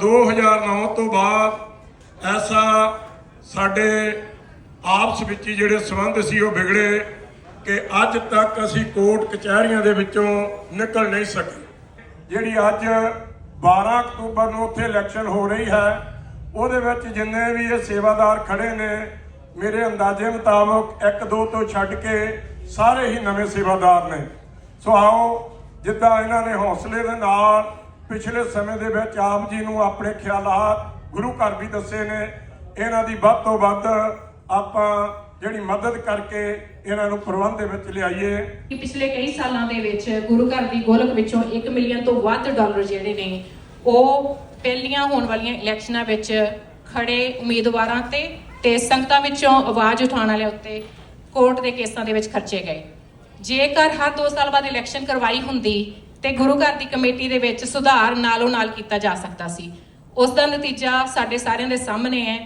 2009 ਤੋਂ ਬਾਅਦ ਐਸਾ ਸਾਡੇ ਆਪਸ ਵਿੱਚ ਹੀ ਜਿਹੜੇ ਸੰਬੰਧ ਸੀ ਉਹ ਵਿਗੜੇ ਕਿ ਅੱਜ ਤੱਕ ਅਸੀਂ ਕੋਰਟ ਕਚਹਿਰੀਆਂ ਦੇ ਵਿੱਚੋਂ ਨਿਕਲ ਨਹੀਂ ਸਕੇ। ਜਿਹੜੀ ਅੱਜ 12 ਅਕਤੂਬਰ ਨੂੰ ਉੱਥੇ ਇਲੈਕਸ਼ਨ ਹੋ ਰਹੀ ਹੈ, ਉਹਦੇ ਵਿੱਚ ਜਿੰਨੇ ਵੀ ਇਹ ਸੇਵਾਦਾਰ ਖੜੇ ਨੇ, ਮੇਰੇ ਅੰਦਾਜ਼ੇ ਮੁਤਾਬਕ ਇੱਕ ਦੋ ਤੋਂ ਛੱਡ ਕੇ ਸਾਰੇ ਹੀ ਨਵੇਂ ਸੇਵਾਦਾਰ ਨੇ। ਸੋ ਆਓ, ਜਿੱਦਾਂ ਇਹਨਾਂ ਨੇ ਹੌਸਲੇ ਦੇ ਨਾਲ ਪਿਛਲੇ ਸਮੇਂ ਦੇ ਵਿੱਚ ਆਪ ਜੀ ਨੂੰ ਆਪਣੇ ਖਿਆਲਾਤ ਗੁਰੂ ਘਰ ਵੀ ਦੱਸੇ ਨੇ। ਇਹਨਾਂ ਦੀ ਵੱਧ ਤੋਂ ਵੱਧ ਆਪਾਂ ਜਿਹੜੀ ਮਦਦ ਕਰਕੇ ਇਹਨਾਂ ਨੂੰ ਪ੍ਰਬੰਧ ਦੇ ਵਿੱਚ ਲਿਆਈਏ। ਪਿਛਲੇ ਕਈ ਸਾਲਾਂ ਦੇ ਵਿੱਚ ਗੁਰੂ ਘਰ ਦੀ ਗੋਲਕ ਵਿੱਚੋਂ 1 ਮਿਲੀਅਨ ਤੋਂ ਵੱਧ ਡਾਲਰ ਜਿਹੜੇ ਨੇ, ਉਹ ਪਹਿਲੀਆਂ ਹੋਣ ਵਾਲੀਆਂ ਇਲੈਕਸ਼ਨਾਂ ਵਿੱਚ ਖੜੇ ਉਮੀਦਵਾਰਾਂ ਤੇ ਤੇ ਸੰਗਤਾਂ ਵਿੱਚੋਂ ਆਵਾਜ਼ ਉਠਾਉਣ ਵਾਲੇ ਉੱਤੇ ਕੋਰਟ ਦੇ ਕੇਸਾਂ ਦੇ ਵਿੱਚ ਖਰਚੇ ਗਏ। ਜੇਕਰ ਹਰ 2 ਸਾਲ ਬਾਅਦ ਇਲੈਕਸ਼ਨ ਕਰਵਾਈ ਹੁੰਦੀ ਤੇ ਗੁਰੂ ਘਰ ਦੀ ਕਮੇਟੀ ਦੇ ਵਿੱਚ ਸੁਧਾਰ ਨਾਲੋਂ ਨਾਲ ਕੀਤਾ ਜਾ ਸਕਦਾ ਸੀ। ਉਸ ਦਾ ਨਤੀਜਾ ਸਾਡੇ ਸਾਰਿਆਂ ਦੇ ਸਾਹਮਣੇ ਹੈ।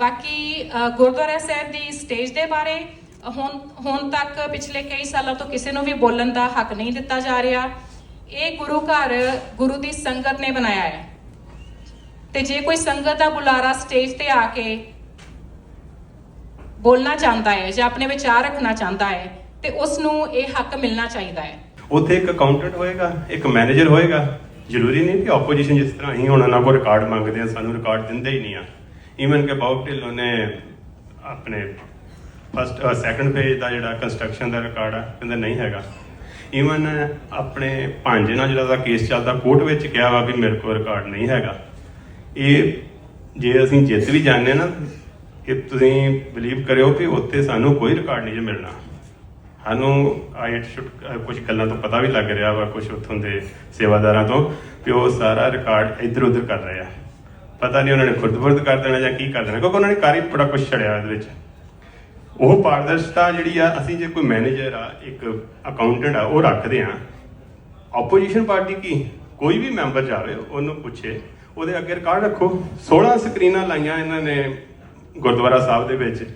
ਬਾਕੀ ਗੁਰਦੁਆਰਾ ਸਾਹਿਬ ਦੀ ਸਟੇਜ ਦੇ ਬਾਰੇ, ਹੁਣ ਹੁਣ ਤੱਕ ਪਿਛਲੇ ਕਈ ਸਾਲਾਂ ਤੋਂ ਕਿਸੇ ਨੂੰ ਵੀ ਬੋਲਣ ਦਾ ਹੱਕ ਨਹੀਂ ਦਿੱਤਾ ਜਾ ਰਿਹਾ। ਇਹ ਗੁਰੂ ਘਰ, ਗੁਰੂ ਦੀ ਸੰਗਤ ਨੇ ਬਣਾਇਆ ਹੈ। ਤੇ ਜੇ ਕੋਈ ਸੰਗਤ ਦਾ ਬੁਲਾਰਾ ਸਟੇਜ ਤੇ ਆ ਕੇ ਬੋਲਣਾ ਚਾਹੁੰਦਾ ਹੈ ਜਾਂ ਆਪਣੇ ਵਿਚਾਰ ਰੱਖਣਾ ਚਾਹੁੰਦਾ ਹੈ, ਤੇ ਉਸ ਨੂੰ ਇਹ ਹੱਕ ਮਿਲਣਾ ਚਾਹੀਦਾ ਹੈ। ਉੱਥੇ ਇੱਕ ਅਕਾਊਂਟੈਂਟ ਹੋਏਗਾ, ਇੱਕ ਮੈਨੇਜਰ ਹੋਏਗਾ। ਜ਼ਰੂਰੀ ਨਹੀਂ ਕਿ ਆਪੋਜੀਸ਼ਨ ਜਿਸ ਤਰ੍ਹਾਂ ਹੀ ਹੁਣ ਉਹਨਾਂ ਕੋਲ ਰਿਕਾਰਡ ਮੰਗਦੇ ਆ, ਸਾਨੂੰ ਰਿਕਾਰਡ ਦਿੰਦੇ ਹੀ ਨਹੀਂ ਆ। ਈਵਨ ਕਿ ਬਾਬ ਢਿੱਲੋਂ ਨੇ ਆਪਣੇ ਫਸਟ ਸੈਕੰਡ ਪੇਜ ਦਾ ਜਿਹੜਾ ਕੰਸਟਰਕਸ਼ਨ ਦਾ ਰਿਕਾਰਡ ਆ, ਕਹਿੰਦਾ ਨਹੀਂ ਹੈਗਾ। ਈਵਨ ਆਪਣੇ ਭਾਂਜੇ ਨਾਲ ਜਿਹੜਾ ਦਾ ਕੇਸ ਚੱਲਦਾ ਕੋਰਟ ਵਿੱਚ ਕਿਹਾ ਵਾ ਵੀ ਮੇਰੇ ਕੋਲ ਰਿਕਾਰਡ ਨਹੀਂ ਹੈਗਾ। ਇਹ ਜੇ ਅਸੀਂ ਜਿੱਤ ਵੀ ਜਾਂਦੇ ਨਾ, ਇਹ ਤੁਸੀਂ ਬਲੀਵ ਕਰਿਓ ਕਿ ਉੱਥੇ ਸਾਨੂੰ ਕੋਈ ਰਿਕਾਰਡ ਨਹੀਂ ਜੇ ਮਿਲਣਾ। ਸਾਨੂੰ ਆਈ ਕੁਝ ਗੱਲਾਂ ਤੋਂ ਪਤਾ ਵੀ ਲੱਗ ਰਿਹਾ ਵਾ ਕੁਝ ਉੱਥੋਂ ਦੇ ਸੇਵਾਦਾਰਾਂ ਤੋਂ ਕਿ ਉਹ ਸਾਰਾ ਰਿਕਾਰਡ ਇੱਧਰ ਉੱਧਰ ਕਰ ਰਹੇ ਆ। ਪਤਾ ਨਹੀਂ ਉਹਨਾਂ ਨੇ ਖੁਰਦਬੁਰਦ ਕਰ ਦੇਣਾ ਜਾਂ ਕੀ ਕਰ ਦੇਣਾ, ਕਿਉਂਕਿ ਉਹਨਾਂ ਨੇ ਕਾਰੀ ਬੜਾ ਕੁਝ ਛੜਿਆ ਇਹਦੇ ਵਿੱਚ। ਉਹ ਪਾਰਦਰਸ਼ਤਾ ਜਿਹੜੀ ਆ, ਅਸੀਂ ਜੇ ਕੋਈ ਮੈਨੇਜਰ ਆ, ਇੱਕ ਅਕਾਊਂਟੈਂਟ ਆ, ਉਹ ਰੱਖਦੇ ਆ। ਆਪੋਜੀਸ਼ਨ ਪਾਰਟੀ ਕੀ? ਕੋਈ ਵੀ ਮੈਂਬਰ ਜਾਵੇ, ਉਹਨੂੰ ਪੁੱਛੇ, ਉਹਦੇ ਅੱਗੇ ਰਿਕਾਰਡ ਰੱਖੋ। 16 ਸਕਰੀਨਾਂ ਲਾਈਆਂ ਇਹਨਾਂ ਨੇ ਗੁਰਦੁਆਰਾ ਸਾਹਿਬ ਦੇ ਵਿੱਚ।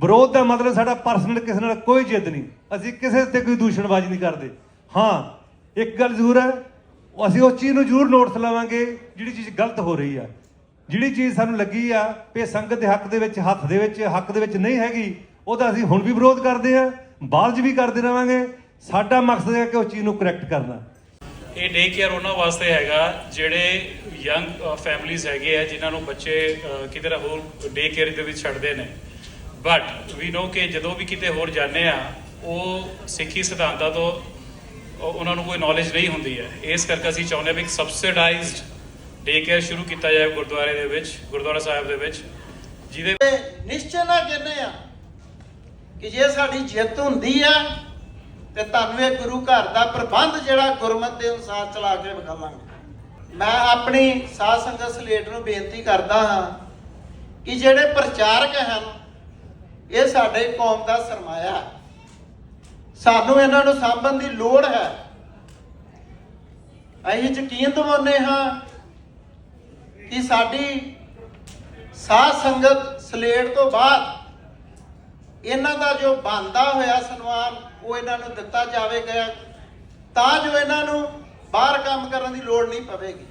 ਵਿਰੋਧ ਦਾ ਮਤਲਬ ਸਾਡਾ ਪਰਸਨਲ ਕਿਸੇ ਨਾਲ ਕੋਈ ਜਿੱਦ ਨਹੀਂ। ਅਸੀਂ ਕਿਸੇ ਤੇ ਕੋਈ ਦੂਸ਼ਣਬਾਜ਼ੀ ਨਹੀਂ ਕਰਦੇ। ਹਾਂ ਇੱਕ ਗੱਲ ਜ਼ਰੂਰ ਹੈ ਅਸੀਂ ਉਸ ਚੀਜ਼ ਨੂੰ ਜ਼ਰੂਰ ਨੋਟਿਸ ਲਵਾਂਗੇ ਜਿਹੜੀ ਚੀਜ਼ ਗਲਤ ਹੋ ਰਹੀ ਆ। ਜਿਹੜੀ ਚੀਜ਼ ਸਾਨੂੰ ਲੱਗੀ ਆ ਵੀ ਸੰਗਤ ਦੇ ਹੱਕ ਦੇ ਵਿੱਚ ਹੱਥ ਦੇ ਵਿੱਚ ਹੱਕ ਦੇ ਵਿੱਚ ਨਹੀਂ ਹੈਗੀ ਉਹਦਾ ਅਸੀਂ ਹੁਣ ਵੀ ਵਿਰੋਧ ਕਰਦੇ ਆ ਬਾਅਦ 'ਚ ਵੀ ਕਰਦੇ ਰਵਾਂਗੇ ਸਾਡਾ ਮਕਸਦ ਹੈ ਕਿ ਉਸ ਚੀਜ਼ ਨੂੰ ਕਰੈਕਟ ਕਰਨਾ। ਇਹ ਡੇ ਕੇਅਰ ਉਹਨਾਂ ਵਾਸਤੇ ਹੈਗਾ ਜਿਹੜੇ ਯੰਗ ਫੈਮਲੀਆਂ ਹੈਗੇ ਆ ਜਿਨ੍ਹਾਂ ਨੂੰ ਬੱਚੇ ਅਹ, ਕਿਤੇ ਨਾ ਹੋਰ ਡੇ ਕੇਅਰ ਦੇ ਵਿੱਚ ਛੱਡਦੇ ਨੇ। ਬਟ ਵੀ ਨੋ ਕਿ ਜਦੋਂ ਵੀ ਕਿਤੇ ਹੋਰ ਜਾਂਦੇ ਆ, ਉਹ ਸਿੱਖੀ ਸਿਧਾਂਤਾਂ ਤੋਂ ਉਹਨਾਂ ਨੂੰ ਕੋਈ ਨੌਲੇਜ ਨਹੀਂ ਹੁੰਦੀ ਹੈ। ਇਸ ਕਰਕੇ ਅਸੀਂ ਚਾਹੁੰਦੇ ਹਾਂ ਵੀ ਇੱਕ ਸਬਸਿਡਾਈਜ਼ਡ ਡੇ ਕੇਅਰ ਸ਼ੁਰੂ ਕੀਤਾ ਜਾਏ ਗੁਰਦੁਆਰੇ ਦੇ ਵਿੱਚ, ਗੁਰਦੁਆਰਾ ਸਾਹਿਬ ਦੇ ਵਿੱਚ, ਜਿਹਦੇ ਤੇ ਨਿਸ਼ਚੈ ਨਾਲ ਕਹਿੰਦੇ ਆ ਕਿ ਜੇ ਸਾਡੀ ਜਿੱਤ ਹੁੰਦੀ ਆ, ਤੇ ਤੁਹਾਨੂੰ ਇਹ ਗੁਰੂ ਘਰ ਦਾ ਪ੍ਰਬੰਧ ਜਿਹੜਾ ਗੁਰਮਤ ਦੇ ਅਨੁਸਾਰ ਚਲਾ ਕੇ ਵਿਖਾਵਾਂਗੇ। ਮੈਂ ਆਪਣੀ ਸਾਧ ਸੰਗਤ ਸਲੇਟ ਨੂੰ ਬੇਨਤੀ ਕਰਦਾ ਹਾਂ ਕਿ ਜਿਹੜੇ ਪ੍ਰਚਾਰਕ ਹਨ ਇਹ ਸਾਡੇ ਕੌਮ ਦਾ ਸਰਮਾਇਆ ਹੈ। ਸਾਨੂੰ ਇਹਨਾਂ ਨੂੰ ਸਾਂਭਣ ਦੀ ਲੋੜ ਹੈ। ਅਸੀਂ ਯਕੀਨ ਦਿਵਾਉਂਦੇ ਹਾਂ ਕਿ ਸਾਡੀ ਸਾਧ ਸੰਗਤ ਸਲੇਟ ਤੋਂ ਬਾਅਦ ਇਹਨਾਂ ਦਾ ਜੋ ਬੰਦਾ ਹੋਇਆ ਸਨਮਾਨ ਉਹ ਇਹਨਾਂ ਨੂੰ ਦਿੱਤਾ ਜਾਵੇਗਾ, ਤਾਂ ਜੋ ਇਹਨਾਂ ਨੂੰ ਬਾਹਰ ਕੰਮ ਕਰਨ ਦੀ ਲੋੜ ਨਹੀਂ ਪਵੇਗੀ।